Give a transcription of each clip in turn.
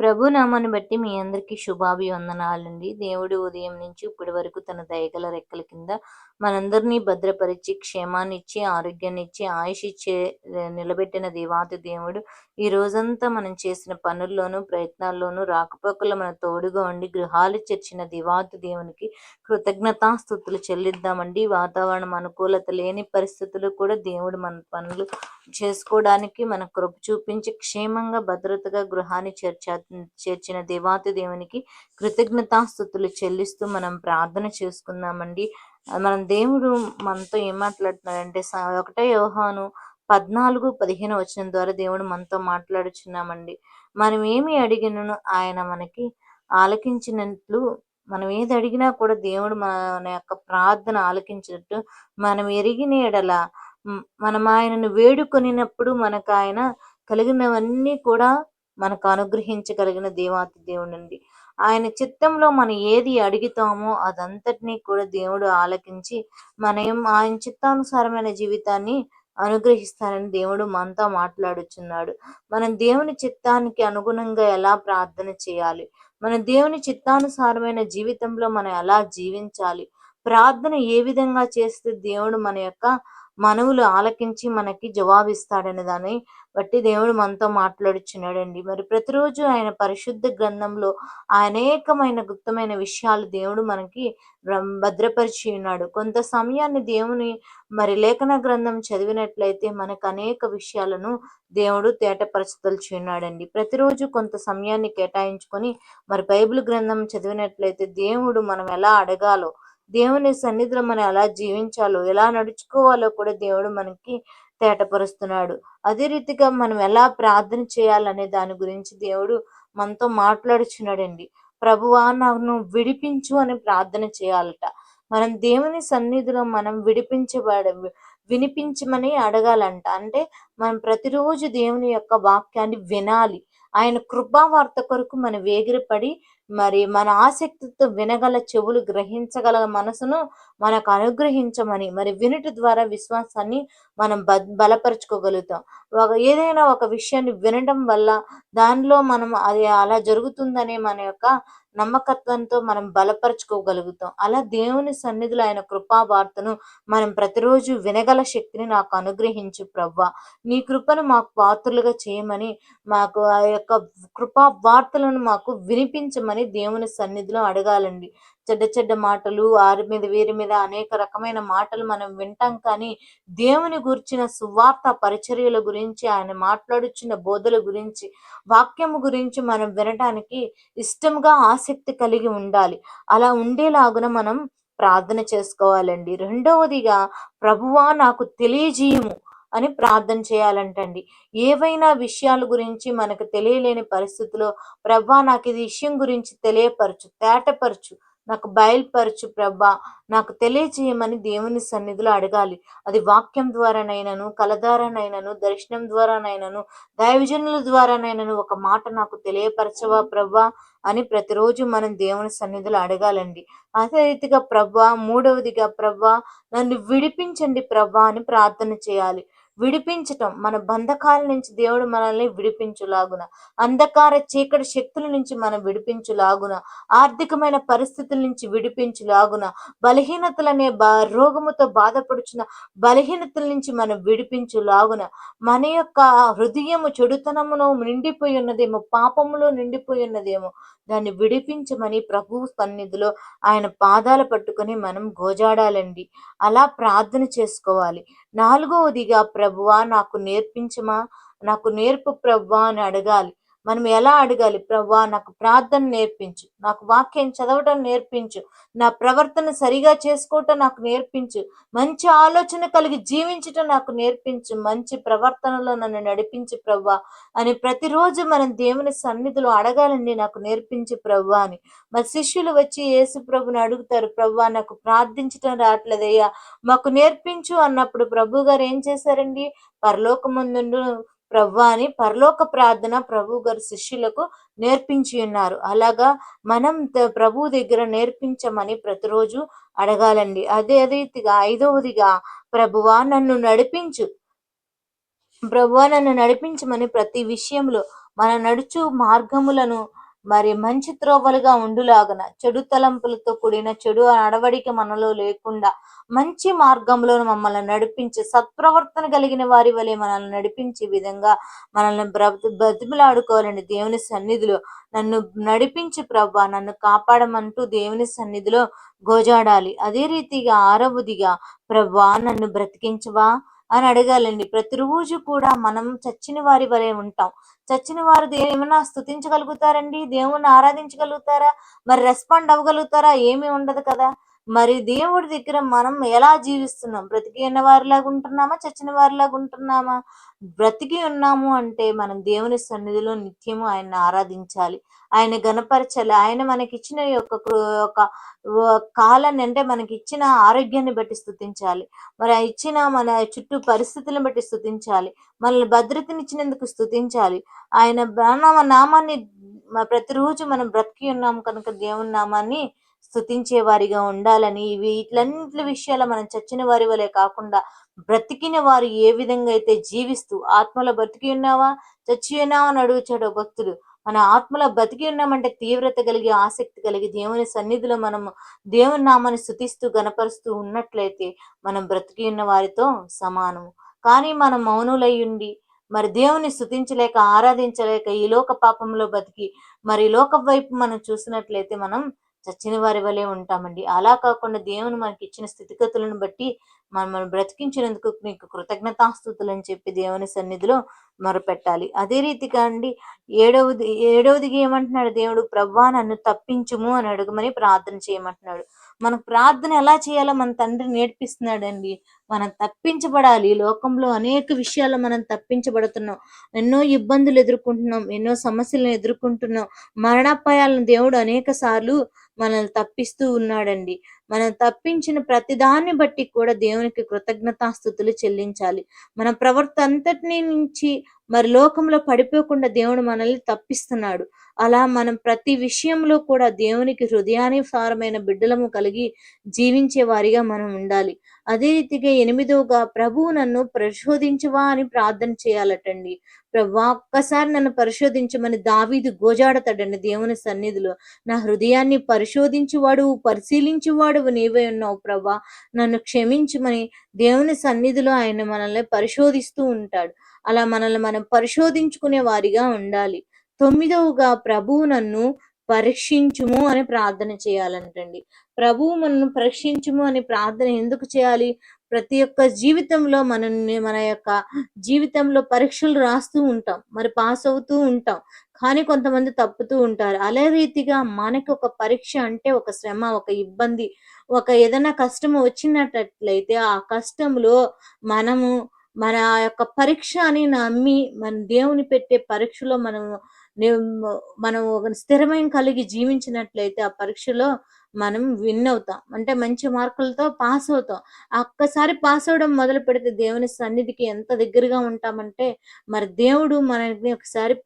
ప్రభు నామాన్ని బట్టి మీ అందరికీ శుభాభివందనాలండి. దేవుడు ఉదయం నుంచి ఇప్పటి వరకు తన దయగల రెక్కల కింద మనందరినీ భద్రపరిచి క్షేమాన్ని ఇచ్చి ఆరోగ్యాన్ని ఇచ్చి ఆయుష్ ఇచ్చే నిలబెట్టిన దేవాతి దేవుడు. ఈ రోజంతా మనం చేసిన పనుల్లోనూ ప్రయత్నాల్లోనూ రాకపోకలు మన తోడుగా ఉండి గృహాలు చేర్చిన దేవాతి దేవునికి కృతజ్ఞతాస్థుతులు చెల్లిద్దామండి. వాతావరణం అనుకూలత లేని పరిస్థితులు కూడా దేవుడు మన పనులు చేసుకోవడానికి మన కృప చూపించి క్షేమంగా భద్రతగా గృహాన్ని చేర్చా చేర్చిన దేవాతి దేవునికి కృతజ్ఞతాస్థుతులు చెల్లిస్తూ మనం ప్రార్థన చేసుకుందామండి. మనం దేవుడు మనతో ఏం మాట్లాడుతున్నాడంటే ఒకటే యోహాను పద్నాలుగు పదిహేను వచ్చిన ద్వారా దేవుడు మనతో మాట్లాడుచున్నామండి. మనం ఏమి అడిగినను ఆయన మనకి ఆలకించినట్లు మనం ఏది అడిగినా కూడా దేవుడు మన యొక్క ప్రార్థన ఆలకించినట్టు మనం ఎరిగిన ఎడల మనం ఆయనను వేడుకొనినప్పుడు మనకు ఆయన కలిగినవన్నీ కూడా మనకు అనుగ్రహించగలిగిన దేవాతి దేవుడండి. ఆయన చిత్తంలో మనం ఏది అడిగితామో అదంతటినీ కూడా దేవుడు ఆలకించి మనం ఆయన చిత్తానుసారమైన జీవితాన్ని అనుగ్రహిస్తానని దేవుడు మనతో మాట్లాడుచున్నాడు. మనం దేవుని చిత్తానికి అనుగుణంగా ఎలా ప్రార్థన చేయాలి? మన దేవుని చిత్తానుసారమైన జీవితంలో మనం ఎలా జీవించాలి? ప్రార్థన ఏ విధంగా చేస్తే దేవుడు మన యొక్క మనవులు ఆలకించి మనకి జవాబిస్తాడని దాన్ని బట్టి దేవుడు మనతో మాట్లాడుచున్నాడండి. మరి ప్రతిరోజు ఆయన పరిశుద్ధ గ్రంథంలో అనేకమైన గుప్తమైన విషయాలు దేవుడు మనకి భద్రపరిచి ఉన్నాడు. కొంత సమయాన్ని దేవుని మరి లేఖన గ్రంథం చదివినట్లయితే మనకు అనేక విషయాలను దేవుడు తేటపరచదలిచి ఉన్నాడండి. ప్రతిరోజు కొంత సమయాన్ని కేటాయించుకొని మరి బైబిల్ గ్రంథం చదివినట్లయితే దేవుడు మనం ఎలా అడగాలో దేవుని సన్నిధిలో మనం ఎలా జీవించాలో ఎలా నడుచుకోవాలో కూడా దేవుడు మనకి తేటపరుస్తున్నాడు. అదే రీతిగా మనం ఎలా ప్రార్థన చేయాలనే దాని గురించి దేవుడు మనతో మాట్లాడుచున్నాడండి. ప్రభువా నన్ను విడిపించు అని ప్రార్థన చేయాలట. మనం దేవుని సన్నిధిలో మనం విడిపించబడ వినిపించమని అడగాలంట. అంటే మనం ప్రతిరోజు దేవుని యొక్క వాక్యాన్ని వినాలి. ఆయన కృపావార్త కొరకు మనం వేగిరపడి మరి మన ఆసక్తితో వినగల చెవులు గ్రహించగల మనసును మనకు అనుగ్రహించమని మరి వినుటి ద్వారా విశ్వాసాన్ని మనం బ బలపరుచుకోగలుగుతాం. ఒక ఏదైనా ఒక విషయాన్ని వినడం వల్ల దానిలో మనం అది అలా జరుగుతుందనే మన యొక్క నమ్మకత్వంతో మనం బలపరుచుకోగలుగుతాం. అలా దేవుని సన్నిధిలో ఆయన కృపా వార్తను మనం ప్రతిరోజు వినగల శక్తిని నాకు అనుగ్రహించు ప్రవ్వా. నీ కృపను మాకు పాత్రలుగా చేయమని మాకు ఆ యొక్క కృపా వార్తలను మాకు వినిపించమని దేవుని సన్నిధిలో అడగాలండి. చెడ్డ చెడ్డ మాటలు వారి మీద వీరి మీద అనేక రకమైన మాటలు మనం వింటాం. కానీ దేవుని గురించిన సువార్త పరిచర్యల గురించి ఆయన మాట్లాడుచున్న బోధల గురించి వాక్యము గురించి మనం వినటానికి ఇష్టంగా ఆసక్తి కలిగి ఉండాలి. అలా ఉండేలాగున మనం ప్రార్థన చేసుకోవాలండి. రెండవదిగా ప్రభువా నాకు తెలియజేయము అని ప్రార్థన చేయాలంటండి. ఏవైనా విషయాల గురించి మనకు తెలియలేని పరిస్థితిలో ప్రభా నాకు ఇది విషయం గురించి తెలియపరచు తేటపరచు నాకు బయలుపరచు ప్రభా. నాకు తెలియజేయమని దేవుని సన్నిధిలో అడగాలి. అది వాక్యం ద్వారానైనాను కలధారనైనాను దర్శనం ద్వారానైనాను దైవజనుల ద్వారానైనాను ఒక మాట నాకు తెలియపరచవా ప్రభా అని ప్రతిరోజు మనం దేవుని సన్నిధిలో అడగాలండి. అదే రీతిగా ప్రభా మూడవదిగా ప్రభా నన్ను విడిపించండి ప్రభా అని ప్రార్థన చేయాలి. విడిపించటం. మన బంధకాల నుంచి దేవుడు మనల్ని విడిపించులాగున. అంధకార చీకటి శక్తుల నుంచి మనం విడిపించులాగున. ఆర్థికమైన పరిస్థితుల నుంచి విడిపించులాగున. బలహీనతలనే బా రోగముతో బాధపడుచున్న బలహీనతల నుంచి మనం విడిపించులాగున. మన యొక్క హృదయము చెడుతనమును నిండిపోయి ఉన్నదేమో పాపములో నిండిపోయి ఉన్నదేమో దాన్ని విడిపించమని ప్రభు సన్నిధిలో ఆయన పాదాలు పట్టుకొని మనం గోజాడాలండి. అలా ప్రార్థన చేసుకోవాలి. నాలుగవదిగా ప్రభువా నాకు నేర్పించమా? నాకు నేర్పు ప్రభువా అని అడగాలి. మనం ఎలా అడగాలి? ప్రవ్వా నాకు ప్రార్థన నేర్పించు. నాకు వాక్యం చదవటం నేర్పించు. నా ప్రవర్తన సరిగా చేసుకోవటం నాకు నేర్పించు. మంచి ఆలోచన కలిగి జీవించటం నాకు నేర్పించు. మంచి ప్రవర్తనలో నన్ను నడిపించు ప్రవ్వా అని ప్రతిరోజు మనం దేవుని సన్నిధిలో అడగాలండి నాకు నేర్పించు ప్రవ్వా అని. మా శిష్యులు వచ్చి యేసు ప్రభుని అడుగుతారు ప్రవ్వా నాకు ప్రార్థించటం రావట్లేదయ్యా. మాకు నేర్పించు అన్నప్పుడు ప్రభు గారు ఏం చేశారండి? పరలోకముందు ప్రభు అని పరలోక ప్రార్థన ప్రభు గారు శిష్యులకు నేర్పించి ఉన్నారు. అలాగా మనం ప్రభు దగ్గర నేర్పించమని ప్రతిరోజు అడగాలండి. అదే రీతిగా ఐదవదిగా ప్రభువా నన్ను నడిపించు. ప్రభువా నన్ను నడిపించమని ప్రతి విషయంలో మన నడుచు మార్గములను మరి మంచి త్రోవలుగా ఉండులాగన చెడు తలంపులతో కూడిన చెడు నడవడిక మనలో లేకుండా మంచి మార్గంలో మమ్మల్ని నడిపించి సత్ప్రవర్తన కలిగిన వారి వలె మనల్ని నడిపించే విధంగా మనల్ని బ్రతిమలాడుకోవాలండి దేవుని సన్నిధిలో నన్ను నడిపించి ప్రభా. నన్ను కాపాడమంటూ దేవుని సన్నిధిలో గోజాడాలి. అదే రీతిగా ఆరవదిగా ప్రభా నన్ను బ్రతికించవా? అని అడగాలండి. ప్రతిరోజు కూడా మనం చచ్చిన వారి వలె ఉంటాం. చచ్చిన వారు ఏమైనా స్థుతించగలుగుతారండి దేవుణ్ణి ఆరాధించగలుగుతారా? మరి రెస్పాండ్ అవ్వగలుగుతారా? ఏమీ ఉండదు కదా. మరి దేవుడి దగ్గర మనం ఎలా జీవిస్తున్నాం? బ్రతికి ఉన్న వారిలాగా ఉంటున్నామా? చచ్చిన వారిలాగా ఉంటున్నామా? బ్రతికి ఉన్నాము అంటే మనం దేవుని సన్నిధిలో నిత్యము ఆయన ఆరాధించాలి. ఆయన గణపరచాలి. ఆయన మనకిచ్చిన యొక్క ఒక కాలాన్ని అంటే మనకి ఇచ్చిన ఆరోగ్యాన్ని బట్టి స్థుతించాలి. మరి ఇచ్చిన మన చుట్టూ పరిస్థితులను బట్టి స్థుతించాలి. మనల్ని భద్రతనిచ్చినందుకు స్థుతించాలి. ఆయన నామాన్ని ప్రతిరోజు మనం బ్రతికి ఉన్నాము కనుక దేవుని నామాన్ని స్థుతించే వారిగా ఉండాలని ఇవి ఇట్లంటి విషయాల మనం చచ్చిన వారి వలె కాకుండా బ్రతికిన వారు ఏ విధంగా అయితే జీవిస్తూ ఆత్మలో బ్రతికి ఉన్నావా? చచ్చి ఉన్నావా? అని అడుగుచాడు భక్తుడు. మన ఆత్మలో బతికి ఉన్నామంటే తీవ్రత కలిగి ఆసక్తి కలిగి దేవుని సన్నిధిలో మనము దేవుని నామాన్ని స్థుతిస్తూ గనపరుస్తూ ఉన్నట్లయితే మనం బ్రతికి ఉన్న వారితో సమానము. కానీ మనం మౌనులై ఉండి మరి దేవుని స్థుతించలేక ఆరాధించలేక ఈ లోక పాపంలో బతికి మరి లోక వైపు మనం చూసినట్లయితే మనం చచ్చిన వారి వలె ఉంటామండి. అలా కాకుండా దేవుని మనకి ఇచ్చిన స్థితిగతులను బట్టి మనం బ్రతికించినందుకు నీకు కృతజ్ఞతాస్థుతులు అని చెప్పి దేవుని సన్నిధిలో మొరపెట్టాలి. అదే రీతిగా అండి ఏడవది ఏడవదిగా ఏమంటున్నాడు దేవుడు? ప్రవ్వా నన్ను తప్పించుము అని అడుగుమని ప్రార్థన చేయమంటున్నాడు. మనకు ప్రార్థన ఎలా చేయాలో మన తండ్రి నేర్పిస్తున్నాడండి. మనం తప్పించబడాలి. లోకంలో అనేక విషయాలు మనం తప్పించబడుతున్నాం. ఎన్నో ఇబ్బందులు ఎదుర్కొంటున్నాం. ఎన్నో సమస్యలను ఎదుర్కొంటున్నాం. మరణాపాయాలను దేవుడు అనేక సార్లు మనల్ని తప్పిస్తూ ఉన్నాడండి. మనం తప్పించిన ప్రతిదాన్ని బట్టి కూడా దేవునికి కృతజ్ఞతాస్థుతులు చెల్లించాలి. మన ప్రవర్త అంతటినీ నుంచి మరి లోకంలో పడిపోకుండా దేవుడు మనల్ని తప్పిస్తున్నాడు. అలా మనం ప్రతి విషయంలో కూడా దేవునికి హృదయానుసారమైన బిడ్డలము కలిగి జీవించే వారిగా మనం ఉండాలి. అదే రీతిగా ఎనిమిదోగా ప్రభువు నన్ను ప్రశోధించవా అని ప్రార్థన చేయాలటండి. ప్రభా ఒక్కసారి నన్ను పరిశోధించమని దావీదు గోజాడతాడండి దేవుని సన్నిధిలో. నా హృదయాన్ని పరిశోధించువాడు పరిశీలించువాడు నీవే ఉన్నావు ప్రభా. నన్ను క్షమించమని దేవుని సన్నిధిలో ఆయన మనల్ని పరిశోధిస్తూ ఉంటాడు. అలా మనల్ని మనం పరిశోధించుకునే వారిగా ఉండాలి. తొమ్మిదవగా ప్రభువు నన్ను పరీక్షించుము అని ప్రార్థన చేయాలంటండి. ప్రభువు మనను పరీక్షించుము అని ప్రార్థన ఎందుకు చేయాలి? ప్రతి ఒక్క జీవితంలో మనల్ని మన యొక్క జీవితంలో పరీక్షలు రాస్తూ ఉంటాం. మరి పాస్ అవుతూ ఉంటాం. కానీ కొంతమంది తప్పుతూ ఉంటారు. అదే రీతిగా మనకి ఒక పరీక్ష అంటే ఒక శ్రమ ఒక ఇబ్బంది ఒక ఏదైనా కష్టం వచ్చినట్లయితే ఆ కష్టంలో మనము మన యొక్క పరీక్ష అని నమ్మి మన దేవుని పెట్టే పరీక్షలో మనము మనం ఒక స్థిరమైన కలిగి జీవించినట్లయితే ఆ పరీక్షలో మనం విన్ అవుతాం. అంటే మంచి మార్కులతో పాస్ అవుతాం. ఒక్కసారి పాస్ అవడం మొదలు పెడితే దేవుని సన్నిధికి ఎంత దగ్గరగా ఉంటామంటే మరి దేవుడు మనని ఒకసారి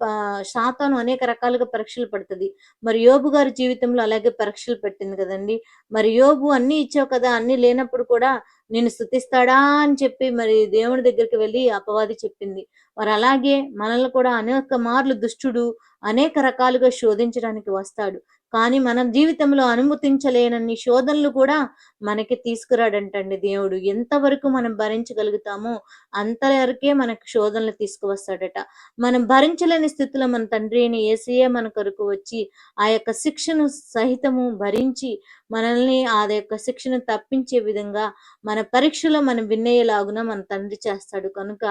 శాతాను అనేక రకాలుగా పరీక్షలు పడుతుంది. మరి యోబు గారి జీవితంలో అలాగే పరీక్షలు పెట్టింది కదండి. మరి యోబు అన్ని ఇచ్చావు కదా అన్ని లేనప్పుడు కూడా నేను స్థుతిస్తాడా అని చెప్పి మరి దేవుని దగ్గరికి వెళ్ళి అపవాది చెప్పింది. మరి అలాగే మనల్ని కూడా అనేక మార్లు దుష్టుడు అనేక రకాలుగా శోధించడానికి వస్తాడు. కానీ మనం జీవితంలో అనుమతించలేనన్ని శోధనలు కూడా మనకి తీసుకురాడంటండి దేవుడు. ఎంతవరకు మనం భరించగలుగుతామో అంతవరకే మనకు శోధనలు తీసుకువస్తాడట. మనం భరించలేని స్థితిలో మన తండ్రి అయిన ఏసీఏ మన కొరకు వచ్చి ఆ యొక్క శిక్షను సహితము భరించి మనల్ని ఆ యొక్క శిక్షను తప్పించే విధంగా మన పరీక్షలో మనం విన్నయ్యేలాగున మన తండ్రి చేస్తాడు. కనుక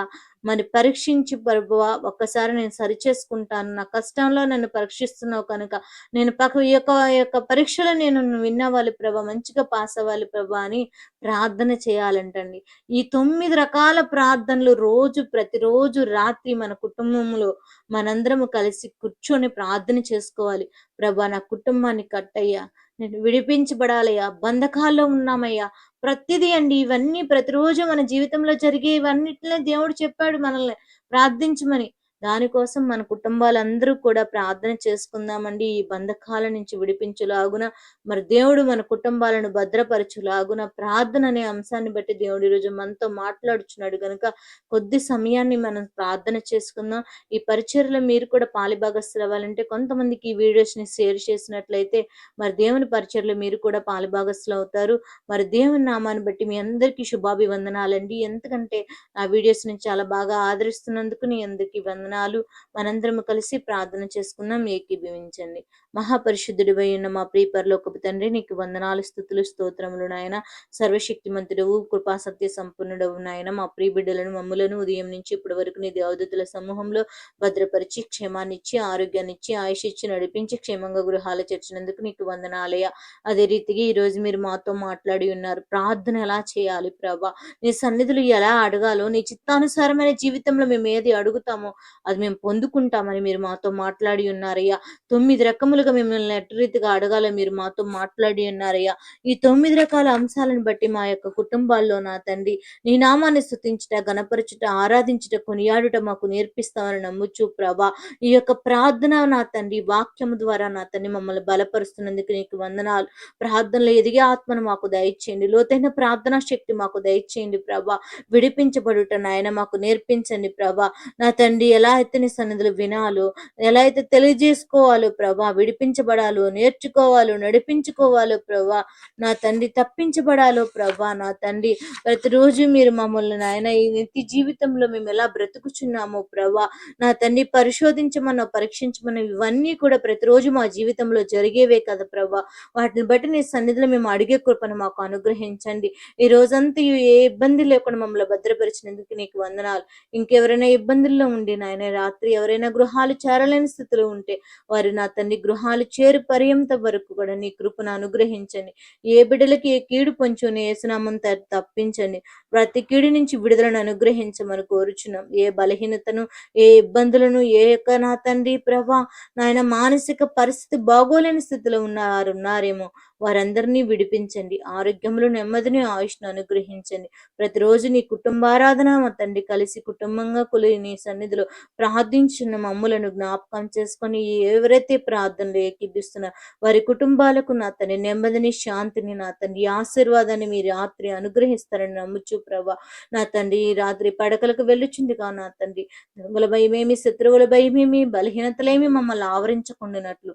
మరి పరీక్షించి ప్రభువ ఒక్కసారి నేను సరిచేసుకుంటాను. నా కష్టంలో నన్ను పరీక్షిస్తున్నావు కనుక నేను పక్క ఈ యొక్క యొక్క పరీక్షలో నేను విన్నవాలి ప్రభా మంచిగా పాస్ అవ్వాలి ప్రభా అని ప్రార్థన చేయాలంటండి. ఈ తొమ్మిది రకాల ప్రార్థనలు రోజు ప్రతిరోజు రాత్రి మన కుటుంబంలో మనందరము కలిసి కూర్చొని ప్రార్థన చేసుకోవాలి. ప్రభా నా కుటుంబాన్ని కట్టయ్యా. విడిపించబడాలయ్యా. బంధకాల్లో ఉన్నామయ్యా. ప్రతిదీ అండి. ఇవన్నీ ప్రతిరోజు మన జీవితంలో జరిగే ఇవన్నిటిలో దేవుడు చెప్పాడు మనల్ని ప్రార్థించమని. దానికోసం మన కుటుంబాలందరూ కూడా ప్రార్థన చేసుకుందామండి. ఈ బంధకాల నుంచి విడిపించులాగున మరి దేవుడు మన కుటుంబాలను భద్రపరచులాగున ప్రార్థన అనే అంశాన్ని బట్టి దేవుడు ఈరోజు మనతో మాట్లాడుచున్నాడు కనుక కొద్ది సమయాన్ని మనం ప్రార్థన చేసుకుందాం. ఈ పరిచర్లో మీరు కూడా పాలిభాగస్తులు అవ్వాలంటే కొంతమందికి ఈ వీడియోస్ని షేర్ చేసినట్లయితే మరి దేవుని పరిచర్లో మీరు కూడా పాలిభాగస్తులు అవుతారు. మరి దేవుని నామాన్ని బట్టి మీ అందరికీ శుభాభివందనాలండి. ఎందుకంటే ఆ వీడియోస్ని చాలా బాగా ఆదరిస్తున్నందుకు నీ అందరికీ వందనాలు. మనందరం కలిసి ప్రార్థన చేసుకుందాం ఏకీభవించండి. మహాపరిశుద్ధుడి ఉన్న మా ప్రియపరలోకపు తండ్రి నీకు వందనాలు స్థుతులు స్తోత్రములు నాయన. సర్వశక్తిమంతుడవు కృపా సత్య సంపన్నుడవు నాయన. మా ప్రియ బిడ్డలను మమ్ములను ఉదయం నుంచి ఇప్పటి వరకు నీ దేవదతుల సమూహంలో భద్రపరిచి క్షేమాన్నిచ్చి ఆరోగ్యాన్నిచ్చి ఆయుష్ ఇచ్చి నడిపించి క్షేమంగా గృహాలు చేర్చినందుకు నీకు వందనాలయ అదే రీతిగా ఈ రోజు మీరు మాతో మాట్లాడి ఉన్నారు. ప్రార్థన ఎలా చేయాలి ప్రభా? నీ సన్నిధులు ఎలా అడగాలో నీ చిత్తానుసారమైన జీవితంలో మేము ఏది అడుగుతామో అది మేము పొందుకుంటామని మీరు మాతో మాట్లాడి ఉన్నారయ్యా. తొమ్మిది రకములుగా మిమ్మల్ని రీతిగా అడగాలో మీరు మాతో మాట్లాడి ఉన్నారయ్యా. ఈ తొమ్మిది రకాల అంశాలను బట్టి మా యొక్క కుటుంబాల్లో నా తండ్రి నీ నామాన్ని స్థుతించుట గణపరచుట ఆరాధించుట కొనియాడుట మాకు నేర్పిస్తామని నమ్ముచు ప్రభా. ఈ యొక్క ప్రార్థన నా తండ్రి వాక్యము ద్వారా నా తండ్రి మమ్మల్ని బలపరుస్తున్నందుకు నీకు వందనాలు. ప్రార్థనలో ఎదిగే ఆత్మను మాకు దయచేయండి. లోతైన ప్రార్థనా శక్తి మాకు దయచేయండి ప్రభా. విడిపించబడుట నాయన మాకు నేర్పించండి ప్రభా. నా తండ్రి ఎలా అయితే నీ సన్నిధులు వినాలో ఎలా అయితే తెలియజేసుకోవాలో ప్రభా విడిపించబడాలో నేర్చుకోవాలో నడిపించుకోవాలో ప్రభా. నా తండ్రి తప్పించబడాలో ప్రభా నా తండ్రి. ప్రతిరోజు మీరు మమ్మల్ని నాయన ఈ నిత్య జీవితంలో మేము ఎలా బ్రతుకుచున్నామో ప్రభా. నా తండ్రి పరిశోధించమన్న పరీక్షించమన్న ఇవన్నీ కూడా ప్రతిరోజు మా జీవితంలో జరిగేవే కదా ప్రభా. వాటిని బట్టి నీ సన్నిధిలో మేము అడిగే కృపను మాకు అనుగ్రహించండి. ఈ రోజంతా ఏ ఇబ్బంది లేకుండా మమ్మల్ని భద్రపరిచినందుకు నీకు వందనాలు. ఇంకెవరైనా ఇబ్బందుల్లో ఉండి నాయన రాత్రి ఎవరైనా గృహాలు చేరలేని స్థితిలో ఉంటే వారు నా తండ్రి గృహ గృహాలు చేరు పర్యంత వరకు కూడా నీ కృపను అనుగ్రహించండి. ఏ బిడ్డలకి ఏ కీడు పొంచుని ఏసునామం తప్పించండి. ప్రతి కీడు నుంచి విడుదలను అనుగ్రహించమని కోరుచున్నాం. ఏ బలహీనతను ఏ ఇబ్బందులను ఏ యొక్క నా తండ్రి ప్రభా నాయన మానసిక పరిస్థితి బాగోలేని స్థితిలో ఉన్నవారు ఉన్నారేమో. వారందరినీ విడిపించండి. ఆరోగ్యంలో నెమ్మదిని ఆయుష్ను అనుగ్రహించండి. ప్రతిరోజు నీ కుటుంబారాధన మా తండ్రి కలిసి కుటుంబంగా కులి నీ సన్నిధిలో ప్రార్థించిన మమ్ములను జ్ఞాపకం చేసుకొని ఎవరైతే ప్రార్థనలు ఏకీపిస్తున్నా వారి కుటుంబాలకు నా తండ్రి నెమ్మదిని శాంతిని నా తండ్రి ఆశీర్వాదాన్ని మీ రాత్రి అనుగ్రహిస్తారని నమ్ముచు ప్రభా. నా తండ్రి ఈ రాత్రి పడకలకు వెళ్ళుచుంది కా నా తండ్రి. దొంగల భయమేమి శత్రువుల భయమేమి బలహీనతలేమి మమ్మల్ని ఆవరించకుండానట్లు.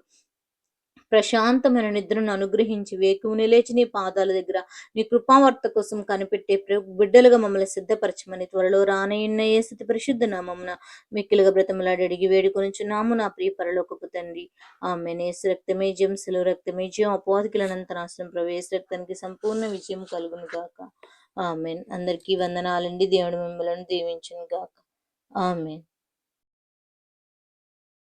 ప్రశాంతమైన నిద్రను అనుగ్రహించి వేకువుని లేచి నీ పాదాల దగ్గర నీ కృపావర్త కోసం కనిపెట్టే బిడ్డలుగా మమ్మల్ని సిద్ధపరచమని త్వరలో రానయ్యన్న ఏ స్థితి పరిశుద్ధ నామమున మిక్కిలుగా బ్రతములాడి అడిగి వేడుకొనిచున్నాము నా ప్రియ పరలోకపు తండ్రి. ఆమె నేసు రక్తమే జంసులు రక్తమే జయం అపోధికులనంత నాశనం ప్రవేశ రక్తానికి సంపూర్ణ విజయం కలుగును గాక. ఆమెన్. అందరికీ వందనాలండి. దేవుడు మిమ్మల్ని దీవించును గాక. ఆమెన్.